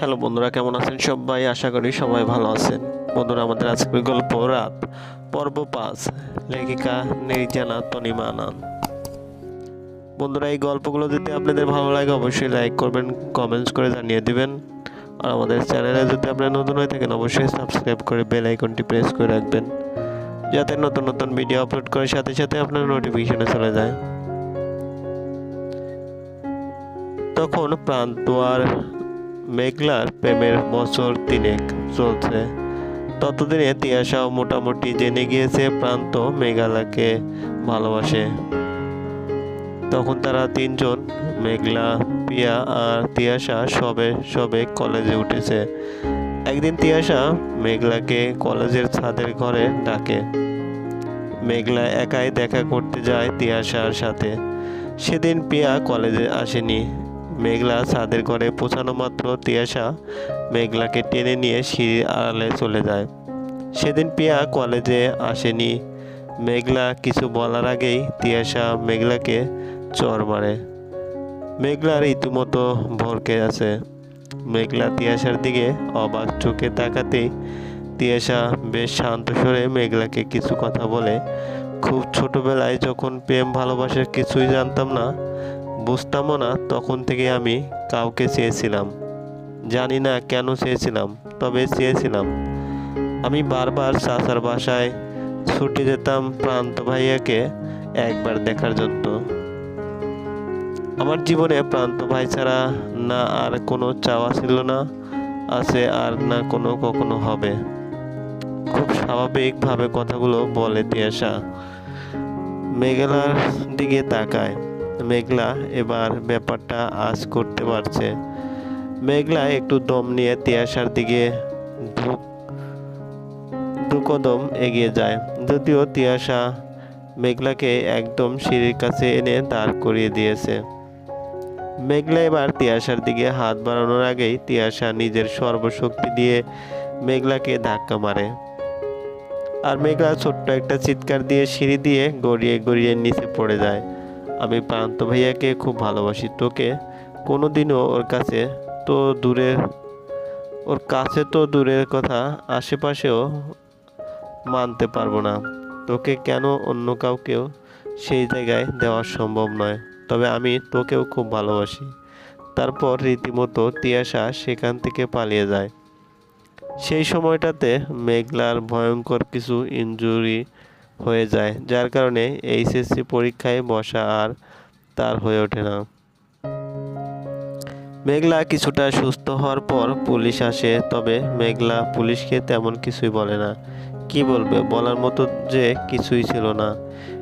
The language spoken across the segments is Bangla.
হ্যালো বন্ধুরা, কেমন আছেন সবাই? আশা করি সবাই ভালো আছেন। বন্ধুরা, আমাদের আজকের গল্প রাত, পর্ব পাঁচ, লেখিকা নির্জানা তনিমা আনন্দ বন্ধুরা, এই গল্পগুলো যদি আপনাদের ভালো লাগে, অবশ্যই লাইক করবেন, কমেন্টস করে জানিয়ে দিবেন। আর আমাদের চ্যানেলে যদি আপনারা নতুন হয়ে থাকেন, অবশ্যই সাবস্ক্রাইব করে বেল আইকনটি প্রেস করে রাখবেন, যাতে নতুন নতুন ভিডিও আপলোড করার সাথে সাথে আপনার নোটিফিকেশনে চলে যায়। তখন প্রান্ত আর মেঘলার প্রেমের বছর তিনেক চলছে। ততদিনে তিয়াশাও মোটামুটি জেনে গিয়েছে প্রান্ত মেঘালাকে ভালোবাসে। তখন তারা তিনজন, মেঘলা, পিয়া আর তিয়াশা সবে সবে কলেজে উঠেছে। একদিন তিয়াশা মেঘলাকে কলেজের ছাদের ঘরে ডাকে। মেঘলা একাই দেখা করতে যায় তিয়াশার সাথে। সেদিন পিয়া কলেজে আসেনি। মেঘলা ছাদের ঘরে পৌঁছানো মাত্র তিয়াশা মেঘলাকে টেনে নিয়ে সিঁড়ির আড়ালে চলে যায়। সেদিন পিয়া কলেজে আসেনি। মেঘলা কিছু বলার আগেই তিয়াশা মেঘলাকে চর মারে। মেঘলার রীতিমতো ভরকে আছে। মেঘলা তিয়াশার দিকে অবাক চোখে তাকাতেই তিয়াশা বেশ শান্ত স্বরে মেঘলাকে কিছু কথা বলে, খুব ছোটবেলায় যখন প্রেম ভালোবাসার কিছুই জানতাম না বুঝতামও না তখন থেকে আমি কাউকে চেয়েছিলাম। জানি না কেন চেয়েছিলাম, তবে চেয়েছিলাম। আমি বারবার চাচার বাসায় ছুটে যেতাম প্রান্ত ভাইয়াকে একবার দেখার জন্য। আমার জীবনে প্রান্ত ভাই ছাড়া না আর কোনো চাওয়া ছিল না, আছে আর না কোনো কখনো হবে। খুব স্বাভাবিকভাবে কথাগুলো বলে তিয়াসা মেঘলার দিকে তাকায়। মেঘলা এবার ব্যাপারটা আজ করতে পারছে। মেঘলা একটু দম নিয়ে তিয়াসার দিকে ঢুক দু কদম এগিয়ে যায়। যদিও তিয়াসা মেঘলাকে একদম সিঁড়ির কাছে এনে দাঁড় করিয়ে দিয়েছে। মেঘলা এবার তিয়াসার দিকে হাত বাড়ানোর আগেই তিয়াসা নিজের সর্বশক্তি দিয়ে মেঘলাকে ধাক্কা মারে। আর মেঘলা ছোট্ট একটা চিৎকার দিয়ে সিঁড়ি দিয়ে গড়িয়ে গড়িয়ে নিচে পড়ে যায়। আমি প্রান্ত ভাইয়াকে খুব ভালোবাসি। তোকে কোনো দিনও ওর কাছে তো দূরের ওর কাছে তো দূরের কথা, আশেপাশেও মানতে পারব না। তোকে কেন অন্য কাউকেও সেই জায়গায় দেওয়া সম্ভব নয়? তবে আমি তোকেও খুব ভালোবাসি। তারপর রীতিমতো তিয়াসা সেখান থেকে পালিয়ে যায়। সেই সময়টাতে মেঘলার ভয়ঙ্কর কিছু ইনজুরি হয়ে যায়, যার কারণে এইচএসসি পরীক্ষায় বসা আর তার হয়ে ওঠে না। মেঘলা কিছুটা সুস্থ হওয়ার পর পুলিশ আসে, তবে মেঘলা পুলিশকে তেমন কিছুই বলে না। কি বলবে? বলার মতো যে কিছুই ছিল না।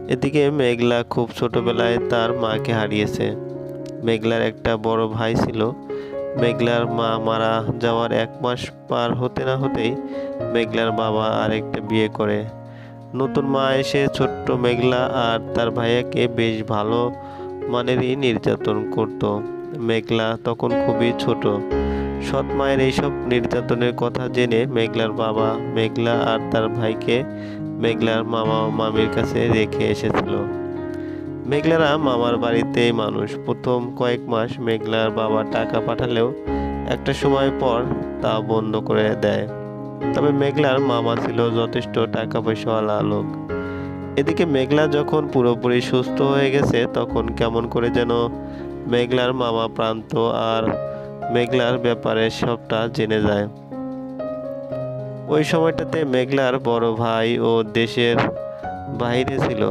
এদিকে মেঘলা খুব ছোটবেলায় তার মাকে হারিয়েছে। মেঘলার একটা বড় ভাই ছিল। মেঘলার মা মারা যাওয়ার এক মাস পার হতে না হতেই মেঘলার বাবা আরেকটা বিয়ে করে। নতুন মা এসে ছোট্ট মেঘলা আর তার ভাইয়াকে বেশ ভালো মানেরই নির্যাতন করত। মেঘলা তখন খুবই ছোট। সৎ মায়ের এইসব নির্যাতনের কথা জেনে মেঘলার বাবা মেঘলা আর তার ভাইকে মেঘলার মামা মামির কাছে রেখে এসেছিল। মেঘলারা মামার বাড়িতেই মানুষ। প্রথম কয়েক মাস মেঘলার বাবা টাকা পাঠালেও একটা সময় পর তা বন্ধ করে দেয়। তবে মেঘলার মামা ছিল যথেষ্ট টাকা পয়সাওয়ালা লোক। এদিকে মেঘলা যখন পুরোপুরি সুস্থ হয়ে গেছে, তখন কেমন করে যেন মেঘলার মামা প্রান্ত আর মেঘলার ব্যাপারে সবটা জেনে যায়। ওই সময়টাতে মেঘলার বড় ভাই ও দেশের বাইরে ছিল।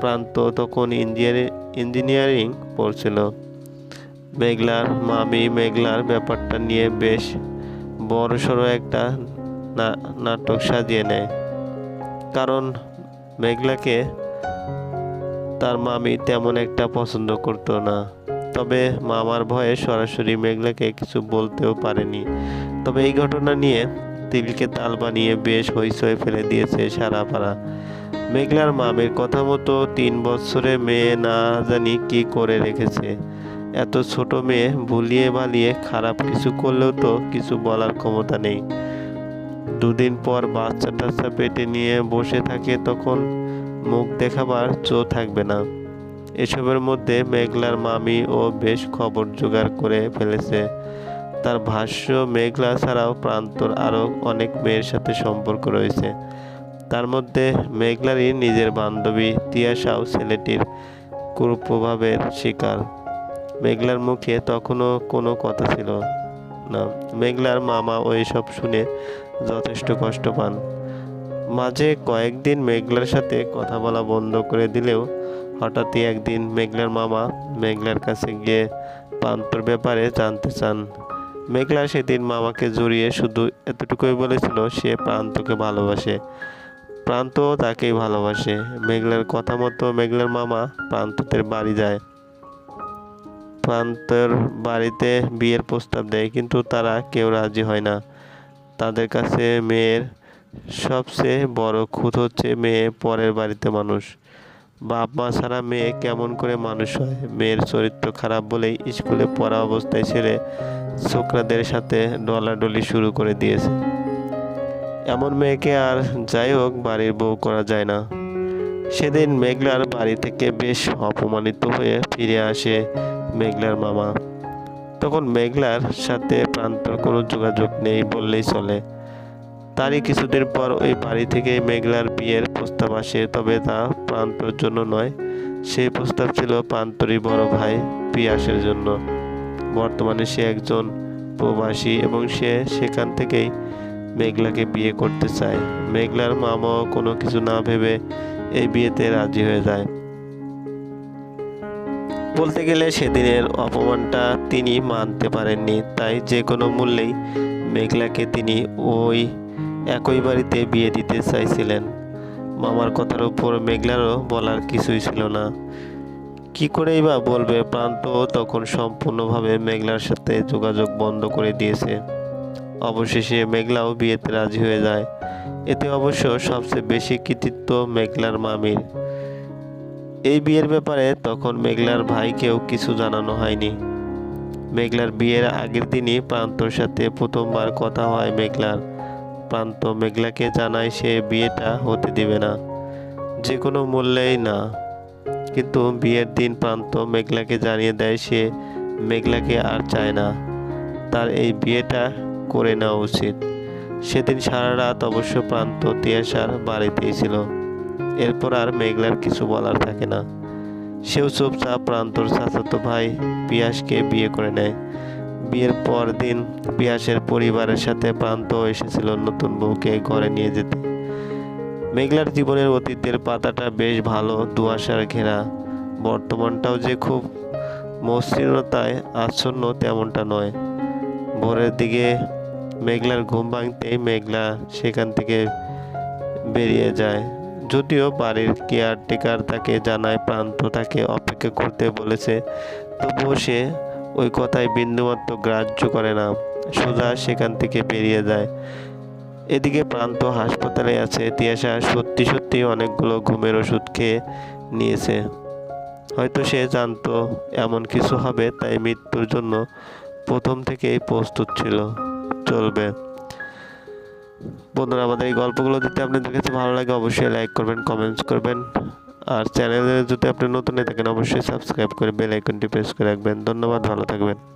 প্রান্ত তখন ইঞ্জিনিয়ারিং ইঞ্জিনিয়ারিং পড়ছিল। মেঘলার মামি মেঘলার ব্যাপারটা নিয়ে বেশ বড়সড় একটা নাটক সাজিয়ে নেয়। কারণ মেঘলাকে তার মামি তেমন একটা পছন্দ করতো না। তবে মামার ভয়ে সরাসরি মেঘলাকে কিছু বলতেও পারেনি। তবে এই ঘটনা নিয়ে তিলকে তাল বানিয়ে বেশ হইচই ফেলে দিয়েছে সারা পাড়া মেঘলার মামের কথা মতো তিন বছরে মেয়ে না জানি কি করে রেখেছে। এত ছোট মেয়ে ভুলিয়ে ভালিয়ে খারাপ কিছু করলেও তো কিছু বলার ক্ষমতা নেই। দুদিন পর বাচ্চা টাচ্চা পেটে নিয়ে বসে থাকে, তখন মুখ দেখাবার চো থাকবে না। এসবের মধ্যে মেঘলার মামি ও বেশ খবর জোগাড় করে ফেলেছে। তার ভাষ্য, মেঘলা ছাড়াও প্রান্তর আরও অনেক মেয়ের সাথে সম্পর্ক রয়েছে। তার মধ্যে মেঘলারই নিজের বান্ধবী তিয়াশাও ছেলেটির কুপ্রভাবের শিকার। মেঘলার মুখে তখনও কোনো কথা ছিল না। মেঘলার মামা ওই সব শুনে যথেষ্ট কষ্ট পান। মাঝে কয়েকদিন মেঘলার সাথে কথা বলা বন্ধ করে দিলেও হঠাৎই একদিন মেঘলার মামা মেঘলার কাছে গিয়ে প্রান্তর ব্যাপারে জানতে চান। মেঘলা সেদিন মামাকে জড়িয়ে শুধু এতটুকুই বলেছিল, সে প্রান্তকে ভালোবাসে। প্রান্তও তাকেই ভালোবাসে। মেঘলার কথা মতো মেঘলার মামা প্রান্তদের বাড়ি যায়। প্রান্তর বাড়িতে বিয়ের প্রস্তাব দেয়, কিন্তু তারা কেউ রাজি হয় না। তাদের কাছে মেয়ের সবচেয়ে বড় খুঁত হচ্ছে মেয়ে পরের বাড়িতে মানুষ। বাপ মা ছাড়া মেয়ে কেমন করে মানুষ হয়? মেয়ের চরিত্র খারাপ বলেই স্কুলে পড়া অবস্থায় ছেড়ে ছোকরাদের সাথে ডলাডলি শুরু করে দিয়েছে। এমন মেয়েকে আর যাই হোক বাড়ির বউ করা যায় না। সেদিন মেঘলার বাড়ি থেকে বেশ অপমানিত হয়ে ফিরে আসে মেঘলার মামা। তখন মেঘলার সাথে প্রান্তর কোনো যোগাযোগ নেই বললেই চলে। তারই কিছুদিন পর ওই বাড়ি থেকে মেঘলার বিয়ের প্রস্তাব আসে, তবে তা প্রান্তর জন্য নয়। সেই প্রস্তাব ছিল প্রান্তরই বড় ভাই পিয়াসের জন্য। বর্তমানে সে একজন প্রবাসী এবং সে সেখান থেকেই মেঘলাকে বিয়ে করতে চায়। মেঘলার মামাও কোনো কিছু না ভেবে এই বিয়েতে রাজি হয়ে যায়। বলতে গেলে সেদিনের অপমানটা তিনি মানতে পারেননি, তাই যে কোনো মূল্যেই মেঘলাকে তিনি ওই একই বাড়িতে বিয়ে দিতে চাইছিলেন। মামার কথার উপর মেঘলারও বলার কিছুই ছিল না। কি করেই বা বলবে প্রান্ত তখন সম্পূর্ণভাবে মেঘলার সাথে যোগাযোগ বন্ধ করে দিয়েছে। অবশেষে মেঘলাও বিয়েতে রাজি হয়ে যায়। এতে অবশ্য সবচেয়ে বেশি কৃতিত্ব মেঘলার মামির। এই বিয়ের ব্যাপারে তখন মেঘলার ভাইকেও কিছু জানানো হয়নি। মেঘলার বিয়ের আগের দিনই প্রান্তর সাথে প্রথমবার কথা হয় মেঘলার। প্রান্ত মেঘলাকে জানায় সে বিয়েটা হতে দিবে না। যে কোনো মূল্যেই না। কিন্তু বিয়ের দিন প্রান্ত মেঘলাকে জানিয়ে দেয় সে মেঘলাকে আর চায় না। তার এই বিয়েটা করে নেওয়া উচিত। সেদিন সারা রাত অবশ্য প্রান্ত তিয়াসার বাড়িতেই ছিল। এরপর আর মেঘলার কিছু বলার থাকে না। সেও চুপচাপ প্রান্তর চাচাতো ভাই পিয়াসকে বিয়ে করে নেয়। বিয়ের পর দিন পিয়াসের পরিবারের সাথে প্রান্ত এসেছিল নতুন বউকে ঘরে নিয়ে যেতে। মেঘলার জীবনের অতীতের পাতাটা বেশ ভালো দুয়াশার ঘেরা। বর্তমানটাও যে খুব মসৃণতায় আচ্ছন্ন তেমনটা নয়। ভোরের দিকে মেঘলার ঘুম ভাঙতেই মেঘলা সেখান থেকে বেরিয়ে যায়। যদিও বাড়ির কেয়ারটেকার তাকে জানায়, প্রান্ত তাকে অপেক্ষা করতে বলেছে, তবুও সে ওই কথায় বিন্দুমাত্র গ্রাহ্য করে না। সোজা সেখান থেকে বেরিয়ে যায়। এদিকে প্রান্ত হাসপাতালে আছে তিয়াসা সত্যি সত্যি অনেকগুলো ঘুমের ওষুধ খেয়ে নিয়েছে। হয়তো সে জানতো এমন কিছু হবে, তাই মৃত্যুর জন্য প্রথম থেকেই প্রস্তুত ছিল। চলবে। বন্ধুরা, আমাদের এই গল্পগুলো দিতে আপনাদের কাছে ভালো লাগে অবশ্যই লাইক করবেন কমেন্টস করবেন। আর চ্যানেলে যদি আপনি নতুন হয়ে থাকেন, অবশ্যই সাবস্ক্রাইব করে বেল আইকনটি প্রেস করে রাখবেন। ধন্যবাদ, ভালো থাকবেন।